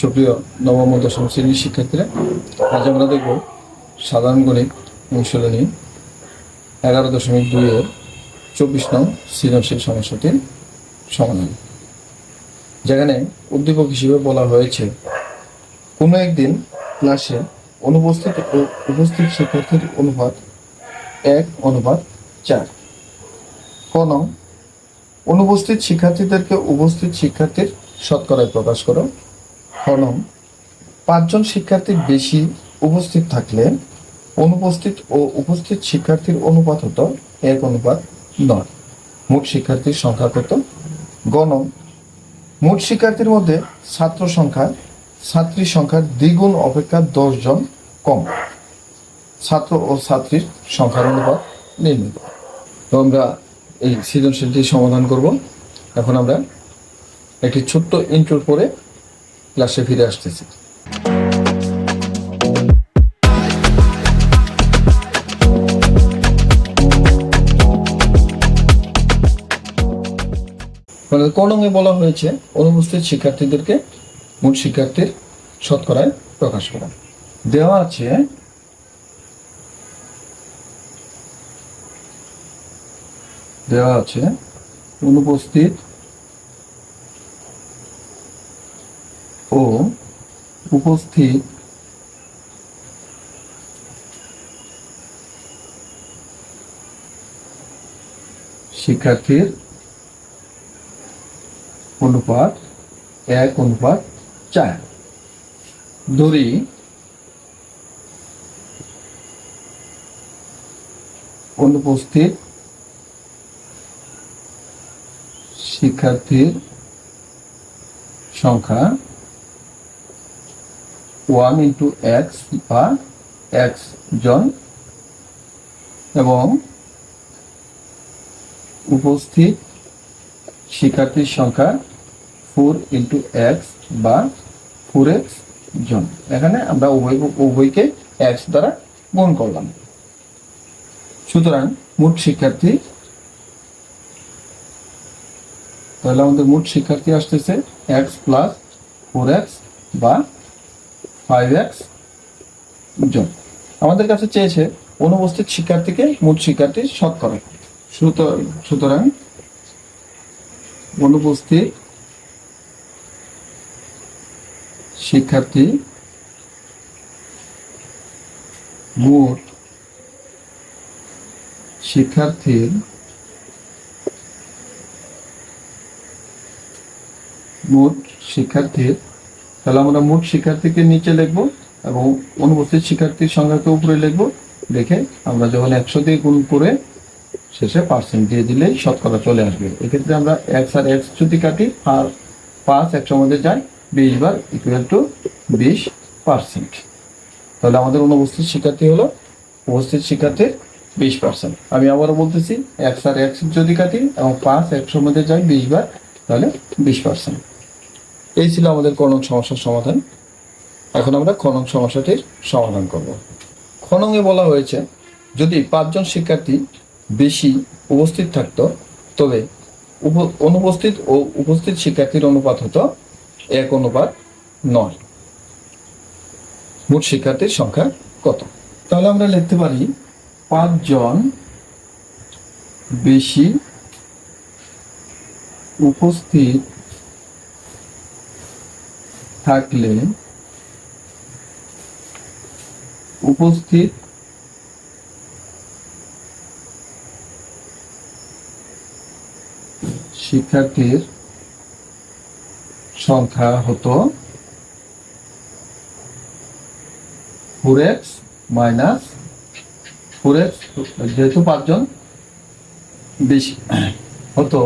সুপ্রিয় নবম দশম শ্রেণির শিক্ষার্থীরা, আজ আমরা দেখব সাধারণ গণিত অনুশীলনী এগারো দশমিক দুইয়ের চব্বিশ নং সৃজনশীল সমস্যাটির সমাধান, যেখানে উদ্দীপক হিসেবে বলা হয়েছে, কোনো একদিন ক্লাসে অনুপস্থিত ও উপস্থিত শিক্ষার্থীর অনুপাত এক, অনুপাত চার। কোন অনুপস্থিত শিক্ষার্থীদেরকে উপস্থিত শিক্ষার্থীর শতকরায় প্রকাশ করো। হনম পাঁচজন শিক্ষার্থীর বেশি উপস্থিত থাকলে অনুপস্থিত ও উপস্থিত শিক্ষার্থীর অনুপাত হতো এক অনুপাত নয়। মোট শিক্ষার্থীর সংখ্যা কত? গণম মোট শিক্ষার্থীর মধ্যে ছাত্র সংখ্যা, ছাত্রী সংখ্যার দ্বিগুণ অপেক্ষা দশ জন কম। ছাত্র ও ছাত্রীর সংখ্যার অনুপাত নির্ণয় করো। তো আমরা এই সৃজনশীলটি সমাধান করব। এখন আমরা একটি ছোট্ট ইন্ট্রোর পরে ক্লাসে ফিরে আসতেছি। মানে কলমে বলা হয়েছে, অনুপস্থিত শিক্ষার্থীদেরকে মোট শিক্ষার্থীর শতকরায় প্রকাশ করা। দেওয়া আছে দেওয়া আছে, অনুপস্থিত ও উপস্থিত। শিক্ষার্থীর অনুপাত এক অনুপাত চার। ধরি। অনুপস্থিত শিক্ষার্থীর সংখ্যা ওয়ান ইন্টু এক্স বা এক্স জন এবং উপস্থিত শিক্ষার্থীর সংখ্যা ফোর ইন্টু এক্স বা ফোর এক্স জন। এখানে আমরা উভয় উভয়কে এক্স দ্বারা গুণ করলাম। সুতরাং মোট শিক্ষার্থী, তাহলে আমাদের মোট শিক্ষার্থী আসতেছে এক্স প্লাস ফোর এক্স বা ফাইভ এক্স আমাদের কাছে চেয়েছে অনুপস্থিত শিক্ষার্থীকে মোট শিক্ষার্থী শতকরা সুতরাং অনুপস্থিত শিক্ষার্থী মোট শিক্ষার্থীর মোট শিক্ষার্থীর তাহলে আমরা মোট শিক্ষার্থীকে নিচে লিখব এবং অনুপস্থিত শিক্ষার্থীর সংখ্যাকে উপরে লিখব। লিখে আমরা যখন একশো দিয়ে গুণ করে শেষে পার্সেন্ট দিয়ে দিলেই শতকরা চলে আসবে। এক্ষেত্রে আমরা এক্স আর এক্স যদি কাটি, আর পাঁচ একশোর মধ্যে যায় বিশ বার ইকুয়াল টু বিশ পার্সেন্ট তাহলে আমাদের অনুপস্থিত শিক্ষার্থী হলো উপস্থিত শিক্ষার্থীর বিশ পার্সেন্ট আমি আবারও বলতেছি এক্স আর এক্স যদি কাটি এবং পাঁচ একশোর মধ্যে যায় বিশ বার, তাহলে বিশ পার্সেন্ট এই ছিল আমাদের কনক সমস্যার সমাধান। এখন আমরা খনন সমস্যাটির সমাধান করব। খননে বলা হয়েছে, যদি পাঁচজন শিক্ষার্থী বেশি উপস্থিত থাকতো, তবে অনুপস্থিত ও উপস্থিত শিক্ষার্থীর অনুপাত হতো এক অনুপাত নয়। মোট শিক্ষার্থীর সংখ্যা কত? তাহলে আমরা লিখতে পারি, পাঁচজন বেশি উপস্থিত থাকলে উপস্থিত শিক্ষার্থীর সংখ্যা হতো four X minus four X যেহেতু পাঁচজন বেশি হতো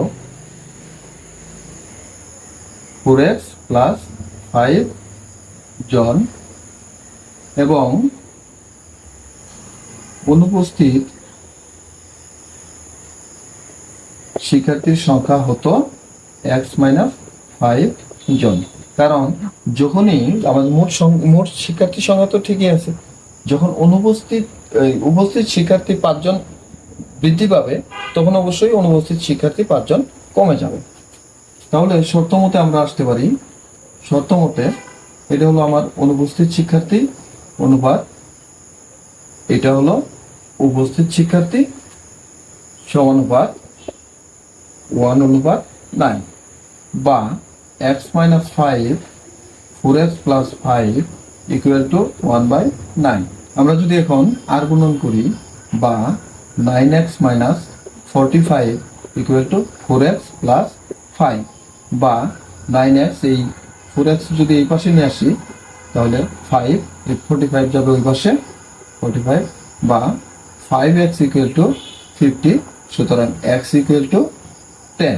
ফোর এক্স প্লাস ফাইভ জন এবং অনুপস্থিত শিক্ষার্থীর সংখ্যা হতো এক্স মাইনাস ফাইভ জন। কারণ যখনই আমাদের মোট মোট শিক্ষার্থীর সংখ্যা তো ঠিকই আছে, যখন অনুপস্থিত উপস্থিত শিক্ষার্থী পাঁচজন বৃদ্ধি পাবে, তখন অবশ্যই অনুপস্থিত শিক্ষার্থী পাঁচজন কমে যাবে। তাহলে শর্ত মতে আমরা আসতে পারি শর্ত মতে, এটা হলো আমার অনুপস্থিত শিক্ষার্থী অনুপাত, এটা হলো উপস্থিত শিক্ষার্থী সমানুপাত ওয়ান অনুপাত নাইন বা X minus five, four X plus five equal to one by nine. আমরা যদি এখন আর গুণন করি বা nine X minus forty five equal to four X plus five বা নাইন এক্স এই ফোর এক্স যদি এই পাশে নিয়ে আসি, তাহলে ফাইভ এই ফোরটি ফাইভ যাবে ওই পাশে। ফোরটি ফাইভ বা five X equal to fifty সুতরাং এক্স ইকুয়াল টু টেন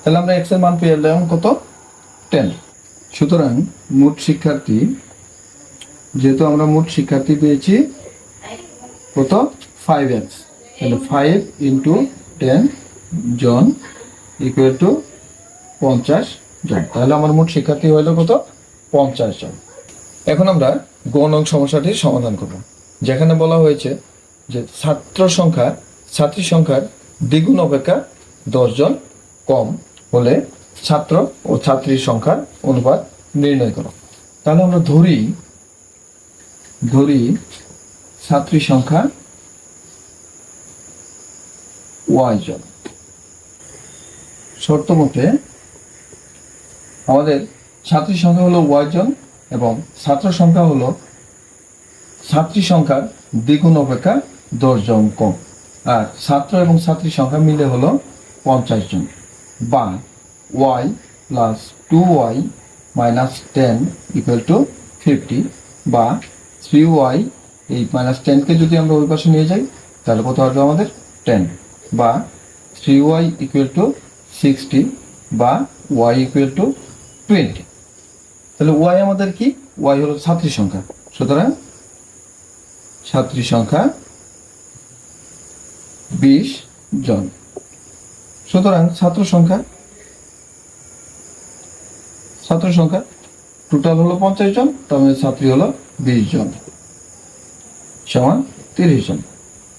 তাহলে আমরা এক্সের মান পেয়ে এলাম কত? টেন সুতরাং মোট শিক্ষার্থী, যেহেতু আমরা মোট শিক্ষার্থী পেয়েছি, কত? ফাইভ এক্স তাহলে ফাইভ ইন্টু টেন জন ইকুয়াল টু পঞ্চাশ। তাহলে আমার মোট শিক্ষার্থী হইল কত? পঞ্চাশ জন। এখন আমরা গণ সমস্যাটির সমাধান করব। যেখানে বলা হয়েছে যে ছাত্র সংখ্যা ছাত্রী সংখ্যার দ্বিগুণ অপেক্ষা দশজন কম হলে ছাত্র ও ছাত্রীর সংখ্যার অনুপাত নির্ণয় করো। তাহলে আমরা ধরি ধরি ছাত্রী সংখ্যা ওয়াই জন। শর্ত মতে আমাদের ছাত্রী সংখ্যা হলো ওয়াই জন এবং ছাত্র সংখ্যা হলো ছাত্রী সংখ্যার দ্বিগুণ অপেক্ষা দশ জন কম। আর ছাত্র এবং ছাত্রী সংখ্যা মিলে হলো পঞ্চাশ জন। বা Y plus two Y minus ten equal to fifty. বা থ্রি ওয়াই এই মাইনাস টেনকে যদি আমরা ওই পাশে নিয়ে যাই, তাহলে কত হবে আমাদের? টেন। বা three Y equal to sixty. বা ওয়াই ইকুয়াল টু টোয়েন্টি তাহলে ওয়াই আমাদের কি? ওয়াই হলো ছাত্রী সংখ্যা। সুতরাং ছাত্রী সংখ্যা বিশ জন। সুতরাং ছাত্র সংখ্যা ছাত্র সংখ্যা টোটাল হলো পঞ্চাশ জন, তার মধ্যে ছাত্রী হলো বিশ জন, সমান তিরিশ জন।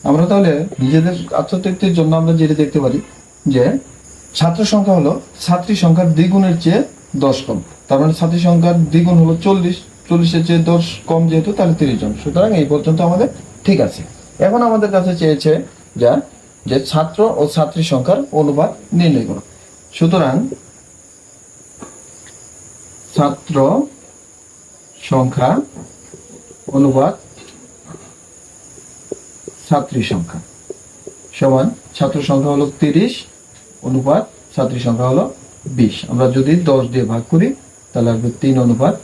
আমরা তাহলে নিজেদের আত্মতৃপ্তির জন্য আমরা যেটা দেখতে পারি যে ছাত্র সংখ্যা হলো ছাত্রী সংখ্যার দ্বিগুণের চেয়ে দশ কম। তার মানে ছাত্রী সংখ্যার দ্বিগুণ হলো চল্লিশ। চল্লিশের চেয়ে দশ কম যেহেতু, তাহলে তিরিশ জন। সুতরাং এই পর্যন্ত আমাদের ঠিক আছে। এখন আমাদের কাছে চেয়েছে যা, যে ছাত্র ও ছাত্রী সংখ্যার অনুপাত নির্ণয় করো। সুতরাং ছাত্র সংখ্যা অনুপাত ছাত্রী সংখ্যা সমান ছাত্র সংখ্যা হলো তিরিশ, অনুপাত ছাত্রী সংখ্যা হলো বিশ। আমরা যদি দশ দিয়ে ভাগ করি, তাহলে আসবে তিন অনুপাত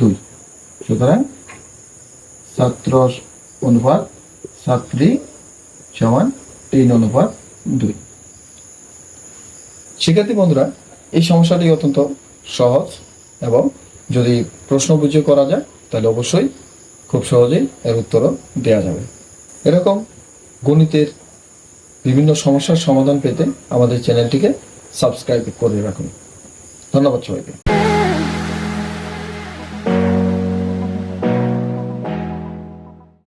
দুই। সুতরাং ছাত্র অনুপাত ছাত্রী সমান তিন অনুপাত দুই। শিক্ষার্থী বন্ধুরা, এই সমস্যাটি অত্যন্ত সহজ এবং যদি প্রশ্ন বুঝে করা যায়, তাহলে অবশ্যই খুব সহজেই এর উত্তরও দেওয়া যাবে। এরকম গণিতের বিভিন্ন সমস্যার সমাধান পেতে আমাদের চ্যানেলটিকে সাবস্ক্রাইব করে রাখুন। ধন্যবাদ সবাইকে।